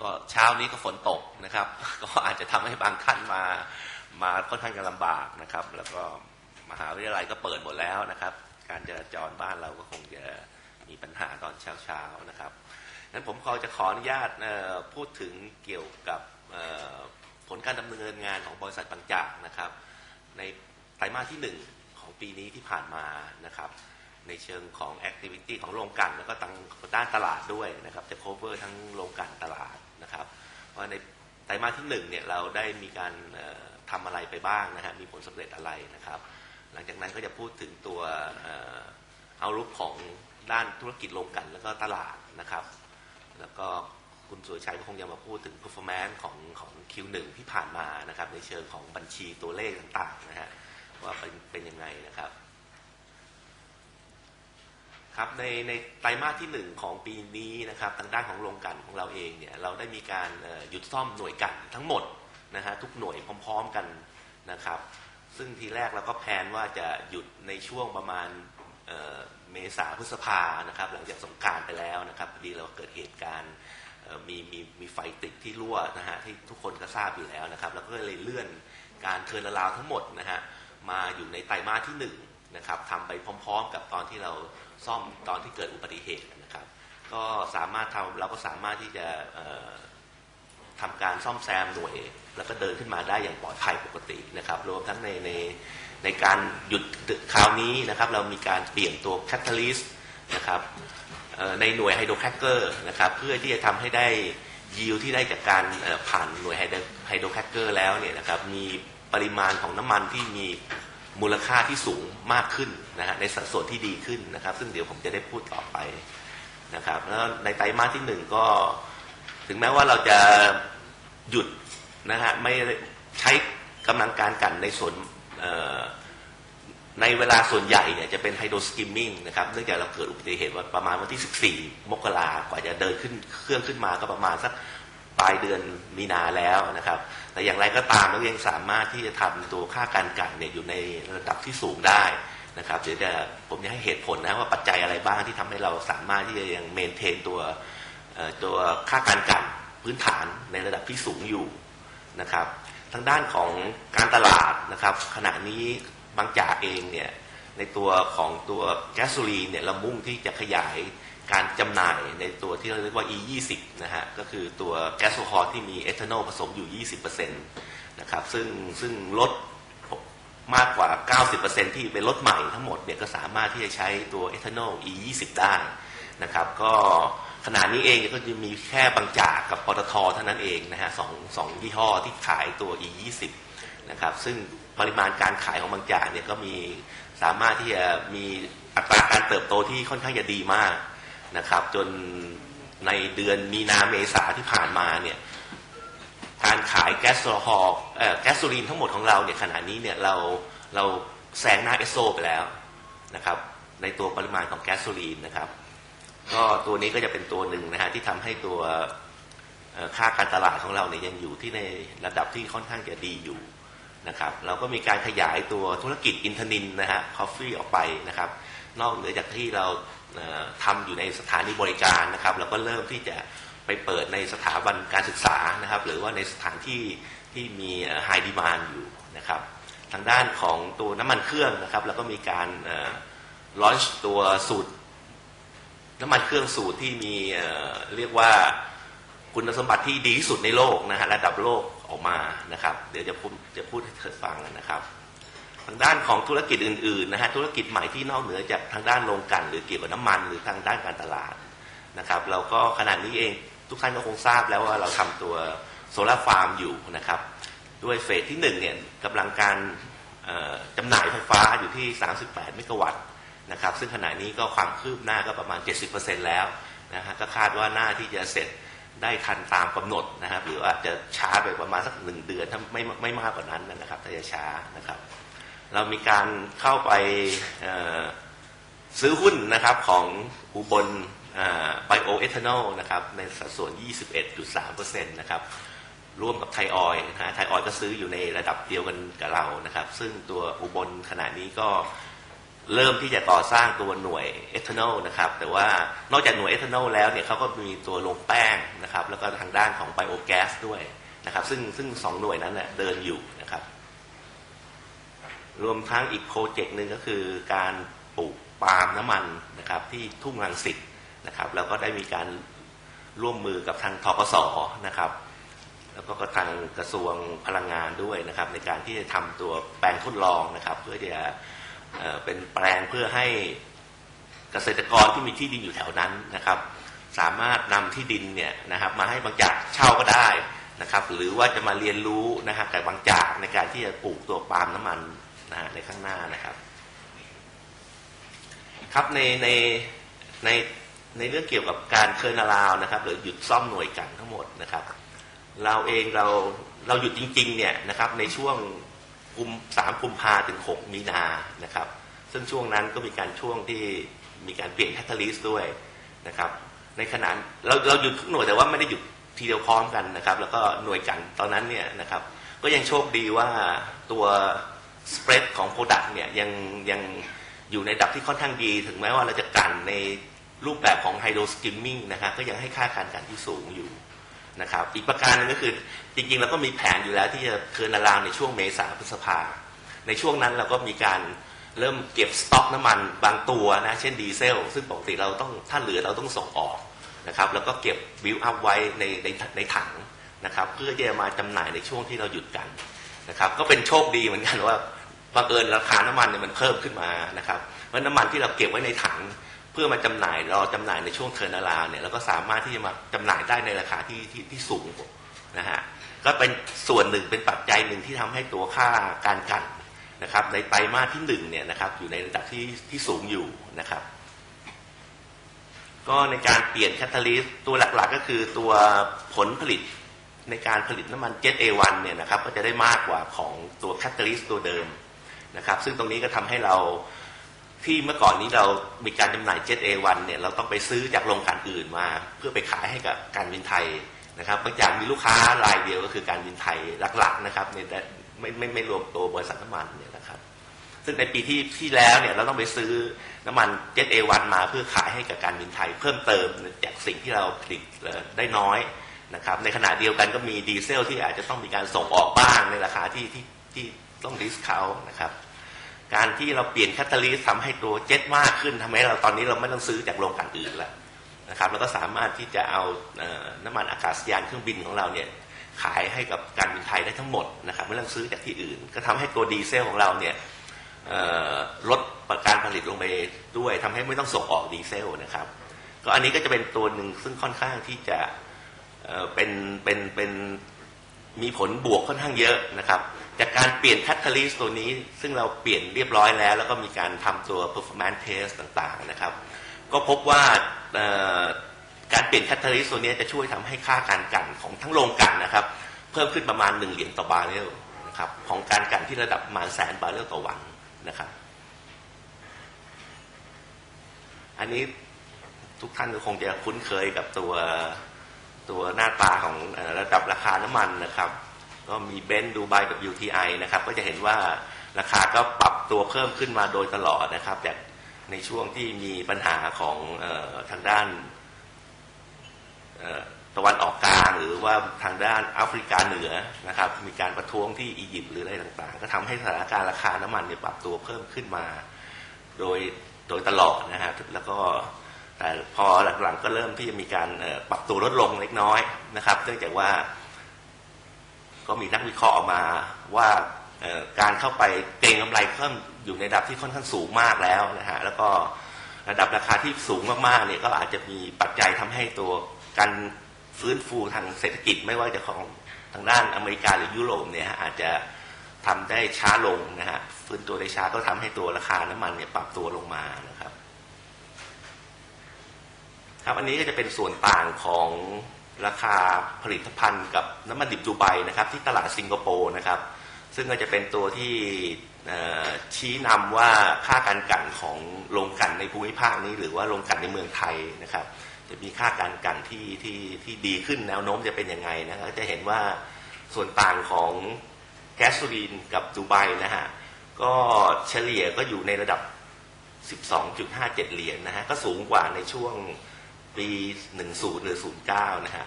ก็เช้านี้ก็ฝนตกนะครับ ก็อาจจะทำให้บางท่านมามาค่อนข้างจะลำบากนะครับ แล้วก็มหาวิทยาลัยก็เปิดหมดแล้วนะครับ การจราจรบ้านเราก็คงจะมีปัญหาตอนเช้าๆนะครับงั้นผมขอจะขออนุญาตพูดถึงเกี่ยวกับผลการดำเนินงานของบริษัทบางจากนะครับ ในไตรมาสที่หนึ่งของปีนี้ที่ผ่านมานะครับ ในเชิงของแอคทิวิตี้ของโรงกลันแล้วก็ทางด้านตลาดด้วยนะครับ จะ cover ทั้งโรงกลันตลาด นะครับเพราในไตรมาสที่หนึ่งเนี่ยเราได้มีการเอ่อทำอะไรไปบ้างนะฮะมีผลสำเร็จอะไรนะครับ หลังจากนั้นก็จะพูดถึงตัวเอารุปของด้านธุรกิจโรงกันแล้วก็ตลาดนะครับ แล้วก็คุณสุรชัยก็คงจะมาพูดถึง performance ของของ Q1 ที่ผ่านมานะครับ ในเชิงของบัญชีตัวเลขต่างๆนะฮะว่าเป็นเป็นยังไงนะครับ ครับในในไตรมาสที่หนึ่งของปีนี้นะครับทางด้านของโรงกันของเราเองเนี่ยเราได้มีการหยุดซ่อมหน่วยกันทั้งหมดนะฮะทุกหน่วยพร้อม ๆกันนะครับ ซึ่งทีแรกเราก็แพลนว่าจะหยุดในช่วงประมาณเเมษาพฤษภานะครับหลังจากสงการไปแล้วนะครับพอดีเราเกิดเหตุการณ์มีมีมีไฟติดที่รั่วนะฮะที่ทุกคนก็ทราบอยู่แล้วนะครับแล้วก็เลยเลื่อนการเทิร์นราวทั้งหมดนะฮะมาอยู่ในไตรมาสที่ห นะครับทำไปพร้อม ๆ กับตอนที่เราซ่อมตอนที่เกิดอุบัติเหตุนะครับ ก็สามารถทำเราก็สามารถที่จะเอ่อทำการซ่อมแซมหน่วย แล้วก็เดินขึ้นมาได้อย่างปลอดภัยปกตินะครับ รวมทั้งในในในการหยุดคราวนี้นะครับ เรามีการเปลี่ยนตัวแคตตาลิสต์นะครับในหน่วยไฮโดรแครกเกอร์นะครับ เพื่อที่จะทำให้ได้ยิวที่ได้จากการผ่านหน่วยไฮโดรแครกเกอร์แล้วเนี่ยนะครับมีปริมาณของน้ำมันที่มี มูลค่าที่สูงมากขึ้นนะฮะในสัดส่วนที่ดีขึ้นนะครับ ซึ่งเดี๋ยวผมจะได้พูดต่อไปนะครับ แล้วในไตรมาสที่หนึ่งก็ ถึงแม้ว่าเราจะหยุดนะฮะไม่ใช้กำลังการกันในส่วนในเวลาส่วนใหญ่เนี่ยจะเป็นไฮโดรสกิมมิ่งนะครับเนื่องจากเราเกิดอุบัติเหตุว่าประมาณวันที่ 14 มกรากว่าจะเดินขึ้นเครื่องขึ้นมาก็ประมาณสัก ปลายเดือนมีนาแล้วนะครับ แต่อย่างไรก็ตามเรายังสามารถที่จะทำตัวค่าการกันเนี่ยอยู่ในระดับที่สูงได้นะครับเดี๋ยวจะผมจะให้เหตุผลนะว่าปัจจัยอะไรบ้างที่ทำให้เราสามารถที่จะยังเมนเทนตัวตัวค่าการกันพื้นฐานในระดับที่สูงอยู่นะครับทางด้านของการตลาดนะครับ ขณะนี้บางจากเองเนี่ยในตัวของตัวแก๊สโซลีนเนี่ยเรามุ่งที่จะขยาย การจำหน่ายในตัวที่เราเรียกว่า E20 นะฮะก็คือตัวแก๊สโซฮอล์ที่มีเอทานอลผสมอยู่ 20%นะครับซึ่งซึ่งลดมากกว่า 90%ที่เป็นรถใหม่ทั้งหมดเนี่ยก็สามารถที่จะใช้ตัวเอทานอล E20 ได้นะครับก็ขณะนี้เองก็จะมีแค่บางจากกับปตทเท่านั้นเองนะฮะสองสองยี่ห้อที่ขายตัว E20 นะครับซึ่งปริมาณการขายของบางจากเนี่ยก็มีสามารถที่จะมีอัตราการเติบโตที่ค่อนข้างจะดีมาก นะครับ จนในเดือนมีนาเมษาที่ผ่านมาเนี่ยการขายแก๊สโซฮอล์แก๊สโซลีนทั้งหมดของเราเนี่ยขณะนี้เนี่ยเราเราแซงหน้าเอสโซไปแล้วนะครับในตัวปริมาณของแก๊สโซลีนนะครับ ก็ตัวนี้ก็จะเป็นตัวหนึ่งนะฮะที่ทำให้ตัวค่าการตลาดของเราเนี่ยยังอยู่ที่ในระดับที่ค่อนข้างจะดีอยู่นะครับ เราก็มีการขยายตัวธุรกิจอินทนินนะฮะคอฟฟี่ออกไปนะครับ นอกเหนือจากที่เราเอ่อทำอยู่ในสถานีบริการนะครับ เราก็เริ่มที่จะไปเปิดในสถาบันการศึกษานะครับ หรือว่าในสถานที่ที่มีไฮดีมานอยู่นะครับ ทางด้านของตัวน้ำมันเครื่องนะครับเราก็มีการลอนช์ตัวสูตร น้ำมันเครื่องสูตรที่มีเอ่อเรียกว่าคุณสมบัติที่ดีที่สุดในโลกนะฮะระดับโลกออกมานะครับ เดี๋ยวจะพูดจะพูดให้เธอฟังนะครับ ทางด้านของธุรกิจอื่นๆนะฮะธุรกิจใหม่ที่นอกเหนือจากทางด้านโรงกลัน หรือเกี่ยวกับน้ำมัน หรือทางด้านการตลาดนะครับเราก็ขณะนี้เองทุกท่านก็คงทราบแล้วว่าเราทำตัวโซลาร์ฟาร์มอยู่นะครับด้วยเฟสที่หนึ่งเนี่ยกำลังการจำหน่ายไฟฟ้าอยู่ที่ 38 เมกะวัตต์นะครับซึ่งขณะนี้ก็ความคืบหน้าก็ประมาณ 70%แล้วนะฮะก็คาดว่าหน้าที่จะเสร็จได้ทันตามกำหนดนะครับ หรือว่าจะช้าไปประมาณสักหนึ่งเดือนถ้าไม่ไม่มากกว่านั้นนะครับถ้าจะช้านะครับ เรามีการเข้าไปซื้อหุ้นนะครับของอุบลไบโอเอทานอลนะครับในสัดส่วน 21.3%นะครับร่วมกับไทยออยนะฮะไทยออยก็ซื้ออยู่ในระดับเดียวกันกับเรานะครับ ซึ่งตัวอุบลขณะนี้ก็เริ่มที่จะก่อสร้างตัวหน่วยเอทานอลนะครับ แต่ว่านอกจากหน่วยเอทานอลแล้วเนี่ยเขาก็มีตัวโรงแป้งนะครับนะครับแล้วก็ทางด้านของไบโอแก๊สด้วยนะครับ ซึ่งซึ่งสองหน่วยนั้นเน่ยเดินอยู่นะครับ รวมทั้งอีกโปรเจกต์หนึ่งก็คือการปลูกปาล์มน้ำมันนะครับที่ทุ่งรังสิตนะครับแล้วก็ได้มีการร่วมมือกับทางทกสนะครับ แล้วก็ทางกระทรวงพลังงานด้วยนะครับ ในการที่จะทำตัวแปลงทดลองนะครับ เพื่อที่จะเอเป็นแปลงเพื่อให้เกษตรกรที่มีที่ดินอยู่แถวนั้นนะครับ สามารถนำที่ดินเนี่ยนะครับ มาให้บางจากเช่าก็ได้นะครับ หรือว่าจะมาเรียนรู้นะครับกับบางจากในการที่จะปลูกตัวปาล์มน้ำมัน นะฮะในข้างหน้านะครับ ครับในในในในเรื่องเกี่ยวกับการเคิร์นาราวนะครับ หรือหยุดซ่อมหน่วยกันทั้งหมดนะครับ เราเองเราเราหยุดจริงๆเนี่ยนะครับ ในช่วงกุมสามกุมภาถึงหกมีนานะครับ ซึ่งช่วงนั้นก็มีการช่วงที่มีการเปลี่ยนแคตตาลิสต์ด้วยนะครับ ในขณะเราเราหยุดทุกหน่วยแต่ว่าไม่ได้หยุดทีเดียวพร้อมกันนะครับ แล้วก็หน่วยกันตอนนั้นเนี่ยนะครับ ก็ยังโชคดีว่าตัว สเปรดของโปรดักต์เนี่ยยังยังอยู่ในระดับที่ค่อนข้างดี ถึงแม้ว่าเราจะกันในรูปแบบของไฮโดรสกิมมิ่งนะครับก็ยังให้ค่าการกันที่สูงอยู่นะครับอีกประการหนึงก็คือจริงๆเราก็มีแผนอยู่แล้วที่จะเทินาราวในช่วงเมษาพฤษภา ในช่วงนั้นเราก็มีการเริ่มเก็บสต็อกน้ำมันบางตัวนะเช่นดีเซล ซึ่งปกติเราต้องถ้าเหลือเราต้องส่งออกนะครับแล้วก็เก็บวิวอัพไว้ในในในถังนะครับเพื่อจะมาจำหน่ายในช่วงที่เราหยุดกัน นะครับ ก็เป็นโชคดีเหมือนกันว่าบังเอิญราคาน้ำมันเนี่ยมันเพิ่มขึ้นมานะครับเพราะน้ำมันที่เราเก็บไว้ในถังเพื่อมาจำหน่ายรอจำหน่ายในช่วงเทอร์นาลาเนี่ยเราก็สามารถที่จะมาจำหน่ายได้ในราคาที่ที่ที่สูงนะฮะก็เป็นส่วนหนึ่งเป็นปัจจัยหนึ่งที่ทำให้ตัวค่าการกันนะครับ ในไตรมาสที่หนึ่งเนี่ยนะครับ อยู่ในระดับที่ที่สูงอยู่นะครับ ก็ในการเปลี่ยนแคตตาลิสต์ตัวหลักๆก็คือตัวผลผลิต ในการผลิตน้ำมันเจ็ต A1 เนี่ยนะครับก็จะได้มากกว่าของตัวแคตตาลิสตัวเดิมนะครับซึ่งตรงนี้ก็ทำให้เราที่เมื่อก่อนนี้เรามีการจำหน่ายเจ็ต A1 เนี่ยเราต้องไปซื้อจากโรงกลั่นอื่นมา เพื่อไปขายให้กับการบินไทยนะครับบางอย่างมีลูกค้ารายเดียวก็คือการบินไทยหลักๆนะครับในไม่ไม่ไม่รวมตัวบริษัทน้ำมันเนี่ยนะครับ ซึ่งในปีที่ที่แล้วเนี่ยเราต้องไปซื้อน้ำมันเจ็ต A1 มาเพื่อขายให้กับการบินไทยเพิ่มเติมจากสิ่งที่เราผลิตได้น้อย นะครับในขณะเดียวกันก็มีดีเซลที่อาจจะต้องมีการส่งออกบ้างในราคาที่ที่ที่ต้องดิสคาวนะครับการที่เราเปลี่ยนแคตตาลิสทำให้ตัวเจ็ตมากขึ้นทำให้เราตอนนี้เราไม่ต้องซื้อจากโรงกลั่นอื่นแล้วนะครับแล้วก็สามารถที่จะเอาน้ำมันอากาศยานเครื่องบินของเราเนี่ยขายให้กับการบินไทยได้ทั้งหมดนะครับไม่ต้องซื้อจากที่อื่น ก็ทำให้ตัวดีเซลของเราเนี่ยลดการผลิตลงไปด้วยทำให้ไม่ต้องส่งออกดีเซลนะครับก็อันนี้ก็จะเป็นตัวหนึ่งซึ่งค่อนข้างที่จะ เอ่อเป็นเป็นเป็นมีผลบวกค่อนข้างเยอะนะครับ จากการเปลี่ยนแคตตาลิสต์ตัวนี้ ซึ่งเราเปลี่ยนเรียบร้อยแล้ว แล้วก็มีการทำตัว performance test ต่างๆนะครับ ก็พบว่าการเปลี่ยนแคตตาลิสต์ตัวนี้จะช่วยทำให้ค่าการกันของทั้งโรงกันนะครับ เพิ่มขึ้นประมาณ 1 เหรียญต่อบาร์เรลนะครับของการกันที่ระดับประมาณแสนบาร์เรลต่อวันนะครับ อันนี้ทุกท่านก็คงจะคุ้นเคยกับตัว ตัวหน้าตาของระดับราคาน้ำมันนะครับ ก็มีเบนซ์ดูไบ WTI นะครับ ก็จะเห็นว่าราคาก็ปรับตัวเพิ่มขึ้นมาโดยตลอดนะครับจากในช่วงที่มีปัญหาของออทางด้านตะวันออกกลางหรือว่าทางด้านแอฟริกาเหนือนะครับ มีการประท้วงที่อียิปต์หรืออะไรต่างๆ ก็ทำให้สถานการณ์ราคาน้ำมันเนี่ยปรับตัวเพิ่มขึ้นมา โดยโดยตลอดนะฮะแล้วก็ พอหลังๆก็เริ่มที่จะมีการปรับตัวลดลงเล็กน้อยนะครับ เนื่องจากว่า ก็มีนักวิเคราะห์ออกมาว่าการเข้าไปเก็งกำไรเพิ่มอยู่ในระดับที่ค่อนข้างสูงมากแล้วนะฮะแล้วก็ระดับราคาที่สูงมากๆเนี่ยก็อาจจะมีปัจจัยทำให้ตัวการฟื้นฟูทางเศรษฐกิจไม่ว่าจะของทางด้านอเมริกาหรือยุโรปเนี่ยอาจจะทำได้ช้าลงนะฮะฟื้นตัวได้ช้าก็ทำให้ตัวราคาน้ำมันเนี่ยปรับตัวลงมานะครับ ครับอันนี้ก็จะเป็นส่วนต่างของราคาผลิตภัณฑ์กับน้ำมันดิบดูไบนะครับที่ตลาดสิงคโปร์นะครับ ซึ่งก็จะเป็นตัวที่ชี้นำว่าค่าการกันของโรงกันในภูมิภาคนี้ หรือว่าโรงกันในเมืองไทยนะครับ จะมีค่าการกันที่ที่ที่ดีขึ้นแนวโน้มจะเป็นยังไงนะครับจะเห็นว่าส่วนต่างของแก๊สโซลีนกับดูไบนะฮะก็เฉลี่ยก็อยู่ในระดับ 12.57 เหรียญนะฮะก็สูงกว่าในช่วง ปี 10 หรือ 09 นะฮะ